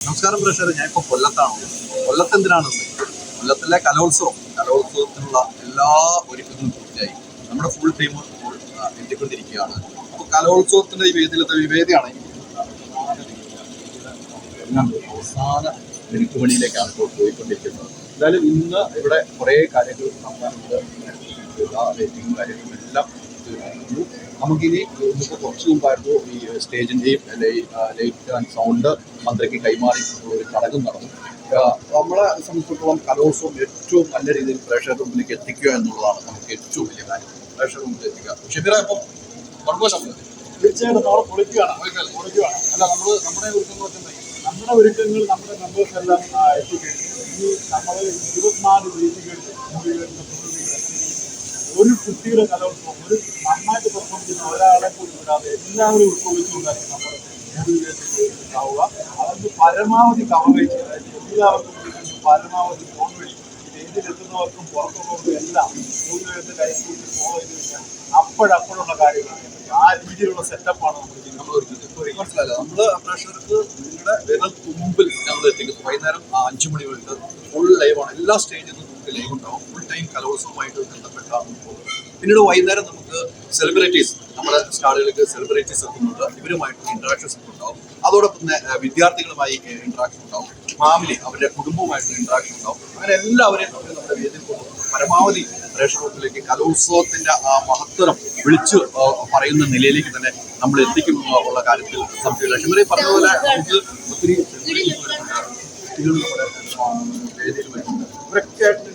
നമസ്കാരം പ്രേക്ഷകർ ഞാൻ ഇപ്പോൾ കൊല്ലത്താണ്. കൊല്ലത്ത് എന്തിനാണ് കൊല്ലത്തിലെ കലോത്സവം കലോത്സവത്തിനുള്ള എല്ലാ ഒരുക്കങ്ങളും പൂർത്തിയായി. നമ്മുടെ ഫുൾ ടീം ഇപ്പോൾ എത്തിക്കൊണ്ടിരിക്കുകയാണ് അപ്പോൾ കലോത്സവത്തിന്റെ ഈ വേദിയിലത്തെ വിവേദിയാണ് അവസാന മിനിറ്റുമണിയിലേക്കാണ് ഇപ്പോൾ പോയിക്കൊണ്ടിരിക്കുന്നത്. എന്തായാലും ഇന്ന് ഇവിടെ കുറേ കാര്യങ്ങൾ നടത്താനുണ്ട്. എല്ലാ കാര്യങ്ങളും എല്ലാം നമുക്കിനി ഇന്നിപ്പോൾ കുറച്ച് മുമ്പായിരുന്നു ഈ സ്റ്റേജിന്റെയും ലൈറ്റ് ആൻഡ് സൗണ്ട് മന്ത്രിക്ക് കൈമാറി ഒരു ചടങ്ങും നടന്നു. നമ്മളെ സംബന്ധിച്ചിടത്തോളം കലോത്സവം ഏറ്റവും നല്ല രീതിയിൽ പ്രേക്ഷകരുടെ മുമ്പിലേക്ക് എത്തിക്കുക എന്നുള്ളതാണ് നമുക്ക് ഏറ്റവും വലിയ കാര്യം. പ്രേക്ഷകരുടെ മുമ്പിൽ എത്തിക്കുക. ഷിബിറ ഇപ്പം കുഴപ്പമില്ല തീർച്ചയായിട്ടും നമ്മളെ പൊളിക്കുകയാണ് പൊളിക്കുകയാണ് അല്ല നമ്മൾ നമ്മുടെ ഒരുക്കങ്ങൾ നമ്മുടെ ഒരുക്കങ്ങൾ നമ്മുടെ മെമ്പേഴ്സ് എല്ലാം എത്തിക്കഴിഞ്ഞു. ഇനി നമ്മൾ ഇരുപത്തിനാല് രീതികൾ ഒരു കുട്ടിയുടെ കലോത്സവം ഒരു നന്നായിട്ട് പെർഫോം ചെയ്യുന്ന ഒരാളെ പോലും വിടാതെ എല്ലാവരും ഉൾക്കൊള്ളിച്ചുകൊണ്ടായിരിക്കും നമ്മൾ ഉണ്ടാവുക. അതിന് പരമാവധി കവറേജ് അതായത് എല്ലാവർക്കും പരമാവധി ഫോൺ വഴി വേദിയിലെത്തുന്നവർക്കും പുറത്തുള്ളവർക്കും എല്ലാം മൂന്നുപേരുടെ കൈക്കൂട്ടി ഫോളോ ചെയ്ത് കഴിഞ്ഞാൽ അപ്പോഴപ്പോഴുള്ള കാര്യങ്ങളാണ്. ആ രീതിയിലുള്ള സെറ്റപ്പാണ് നമ്മൾ നമ്മൾ ഒരുക്കുന്നത്. മനസ്സിലായില്ല. നമ്മൾ പ്രേക്ഷകർക്ക് നിങ്ങളുടെ വിരൽ തുമ്പിൽ ഞങ്ങൾ എത്തിക്കുന്നു വൈകുന്നേരം അഞ്ചു മണി തൊട്ട് ഫുൾ ലൈവാണ് എല്ലാ സ്റ്റേജിൽ നിന്നും നമുക്ക് ലൈവ് ഉണ്ടാവും. ഫുൾ ടൈം കലോത്സവമായിട്ട് പിന്നീട് വൈകുന്നേരം നമുക്ക് സെലിബ്രിറ്റീസ് നമ്മുടെ സ്റ്റാളുകളിലേക്ക് സെലിബ്രിറ്റീസ് എത്തുന്നുണ്ട്. ഇവരുമായിട്ടുള്ള ഇന്ററാക്ഷൻസ് ഉണ്ടാവും. അതോടൊപ്പം തന്നെ വിദ്യാർത്ഥികളുമായി ഇന്ററാക്ഷൻ ഉണ്ടാവും. ഫാമിലി അവരുടെ കുടുംബവുമായിട്ട് ഇന്ററാക്ഷൻ ഉണ്ടാവും. അങ്ങനെ എല്ലാവരെയും നമ്മൾ നമ്മുടെ വേദിയിൽ കൊണ്ടുവന്ന് പരമാവധി പ്രേക്ഷകത്തിലേക്ക് കലോത്സവത്തിന്റെ ആ മഹത്വം വിളിച്ചു പറയുന്ന നിലയിലേക്ക് തന്നെ നമ്മൾ എത്തിക്കും എന്നുള്ള കാര്യത്തിൽ സംശയമില്ല. ഷിമറി പറഞ്ഞ പോലെ നമുക്ക് ഒത്തിരി കുട്ടികൾ നമ്മുടെ വേദിയിൽ വരുന്നുണ്ട്. ഇവരൊക്കെ ആയിട്ട്.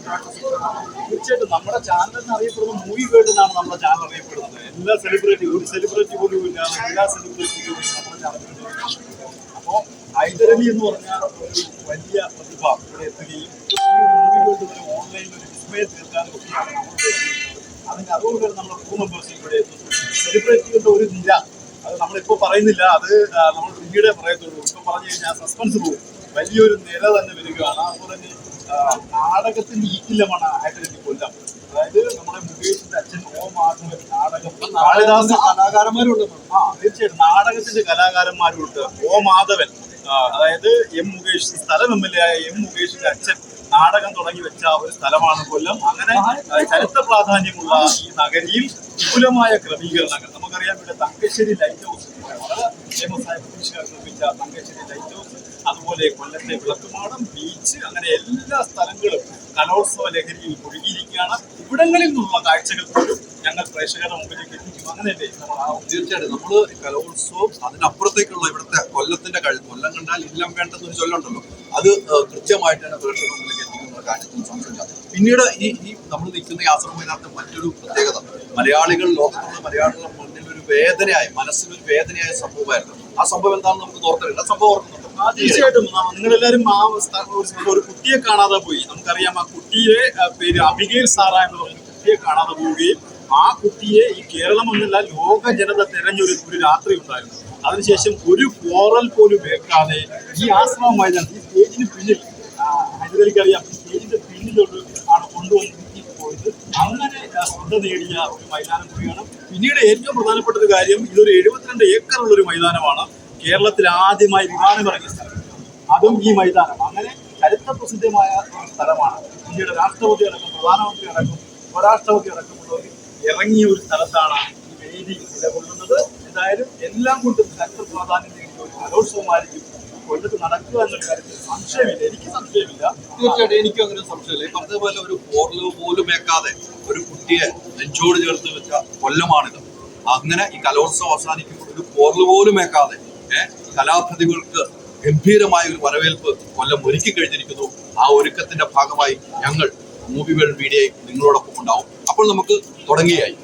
തീർച്ചയായിട്ടും നമ്മുടെ ചാനൽ അറിയപ്പെടുന്ന മൂവി വേൾഡ് എന്നാണ് നമ്മുടെ ചാനൽ അറിയപ്പെടുന്നത്. എല്ലാ സെലിബ്രിറ്റി ഒരു സെലിബ്രിറ്റി പോലും ഇല്ല. എല്ലാ സെലിബ്രിറ്റിയും നമ്മുടെ ചാനലിൽ അപ്പോൾ ഹൈദരലി എന്ന് പറഞ്ഞ ഒരു വലിയ പ്രതിഭ ഇവിടെ എത്തുകയും മൂവി വേൾഡ് ഓൺലൈനിൽ ഒരു വിസ്മയം തീർക്കാനും ഒക്കെയാണ് അതിന് അതുകൊണ്ട് നമ്മുടെ ക്രൂ മെമ്പേഴ്സ് ഇവിടെ എത്തുന്നു. സെലിബ്രിറ്റികളുടെ ഒരു നിര. അത് നമ്മളിപ്പോൾ പറയുന്നില്ല. അത് നമ്മൾ പിന്നീടേ പറയത്തുള്ളൂ. ഇപ്പം പറഞ്ഞു കഴിഞ്ഞാൽ സസ്പെൻസ് പോകും വലിയൊരു നിര തന്നെ വരികയാണ്. അതുപോലെ തന്നെ നാടകത്തിന്റെ ഈക്കില്ലമാണ് ഹൈദരലി കൊല്ലം. അതായത് നമ്മുടെ മുകേഷിന്റെ അച്ഛൻ ഓ മാധവൻ നാടകം കാളിദാസ കലാകാരന്മാരുണ്ട്. ആ തീർച്ചയായിട്ടും നാടകത്തിന്റെ കലാകാരന്മാരുണ്ട്. ഓ മാധവൻ. അതായത് എം മുകേഷ്. സ്ഥലം എം എൽ എ ആയ എം മുകേഷിന്റെ അച്ഛൻ നാടകം തുടങ്ങി വെച്ച ഒരു സ്ഥലമാണ് കൊല്ലം. അങ്ങനെ ചരിത്ര പ്രാധാന്യമുള്ള ഈ നഗരിയിൽ വിപുലമായ ക്രമീകരണങ്ങൾ. നമുക്കറിയാം ഇവിടെ തങ്കശ്ശേരി ലൈറ്റ് ഹൗസ് ആയ ബ്രിട്ടീഷുകാർ നിർമ്മിച്ച തങ്കശ്ശേരി ലൈറ്റ് അതുപോലെ കൊല്ലത്തെ വിളക്കുമാടം ബീച്ച് അങ്ങനെ എല്ലാ സ്ഥലങ്ങളും കലോത്സവ ലഹരിയിൽ മുഴുകിയിരിക്കുകയാണ്. ഇവിടങ്ങളിൽ നിന്നുള്ള കാഴ്ചകൾ പോലും ഞങ്ങൾ പ്രേക്ഷകരുടെ മുമ്പിലേക്ക് എത്തിക്കും. അങ്ങനെയല്ലേ നമ്മൾ തീർച്ചയായിട്ടും. നമ്മൾ കലോത്സവം അതിനപ്പുറത്തേക്കുള്ള ഇവിടുത്തെ കൊല്ലത്തിന്റെ കഴിവ് കൊല്ലം കണ്ടാൽ ഇല്ലം വേണ്ടെന്ന് ഒരു ചൊല്ലുണ്ടല്ലോ. അത് കൃത്യമായിട്ടാണ് പ്രേക്ഷകരുടെ മുമ്പിലേക്ക് എത്തിക്കുന്ന കാര്യത്തിൽ സംശയമില്ല. പിന്നീട് ഈ ഈ നമ്മൾ നിൽക്കുന്ന ഈ ആശ്രമത്തിനകത്ത് മറ്റൊരു പ്രത്യേകത. മലയാളികൾ ലോകത്തുള്ള ഒരു വേദനയായി മനസ്സിനൊരു വേദനയായ സംഭവമായിരുന്നു. ആ സംഭവം എന്താണെന്ന് നമുക്ക് ഓർത്തറില്ല ആ സംഭവം ഓർക്കുന്നു തീർച്ചയായിട്ടും. ആ, നിങ്ങളെല്ലാരും ആ സ്ഥലം ഒരു കുട്ടിയെ കാണാതെ പോയി. നമുക്കറിയാം ആ കുട്ടിയെ പേര് അബിഗേൽ സാറ എന്ന് പറഞ്ഞ കുട്ടിയെ കാണാതെ പോവുകയും ആ കുട്ടിയെ ഈ കേരളം എന്നല്ല ലോക ജനത തെരഞ്ഞൊരു ഒരു രാത്രി ഉണ്ടായിരുന്നു. അതിനുശേഷം ഒരു പോറൽ പോലും വേക്കാതെ ഈ ആശ്രമമായി മൈതാനം ഈ സ്റ്റേജിന് പിന്നിൽ ഹൈദരലിക്കറിയാം ഈ സ്റ്റേജിന്റെ പോയത് അങ്ങനെ ശ്രദ്ധ നേടിയ ഒരു മൈതാനം കൂടിയാണ്. പിന്നീട് ഏറ്റവും പ്രധാനപ്പെട്ട ഒരു കാര്യം ഇതൊരു എഴുപത്തിരണ്ട് ഏക്കറുള്ള ഒരു മൈതാനമാണ് കേരളത്തിൽ ആദ്യമായി വിമാനം ഇറങ്ങിയ സ്ഥലം. അതും ഈ മൈതാനം. അങ്ങനെ ചരിത്ര പ്രസിദ്ധമായ സ്ഥലമാണ്. ഇന്ത്യയുടെ രാഷ്ട്രപതി അടക്കം പ്രധാനമന്ത്രി അടക്കം ഉപരാഷ്ട്രപതി അടക്കമുള്ളവർ ഇറങ്ങിയ ഒരു സ്ഥലത്താണ് ഈ വേദി നിലകൊള്ളുന്നത്. എന്തായാലും എല്ലാം കൊണ്ടും ചരിത്ര പ്രാധാന്യം നേടിയ ഒരു കലോത്സവമായിരിക്കും കൊല്ലത്ത് നടക്കുക എന്നുള്ള കാര്യത്തിൽ സംശയമില്ല. എനിക്ക് സംശയമില്ല. തീർച്ചയായിട്ടും എനിക്കും അങ്ങനെ സംശയമില്ല. ഈ പറഞ്ഞതുപോലെ ഒരു പോർലവ് പോലും വെക്കാതെ ഒരു കുട്ടിയെ നെഞ്ചോട് ചേർത്ത് വെച്ച കൊല്ലമാണിത്. അങ്ങനെ ഈ കലോത്സവം അവസാനിക്കുമ്പോൾ ഒരു പോർൽ പോലും വെക്കാതെ കലാപ്രതികൾക്ക് കലാപ്രതിഭകൾക്ക് ഗംഭീരമായ ഒരു വരവേൽപ്പ് കൊല്ലം ഒരുക്കി കഴിഞ്ഞിരിക്കുന്നു. ആ ഒരുക്കത്തിന്റെ ഭാഗമായി ഞങ്ങൾ മൂവി വേൾഡ് മീഡിയയും നിങ്ങളോടൊപ്പം ഉണ്ടാവും. അപ്പോൾ നമുക്ക് തുടങ്ങിയായി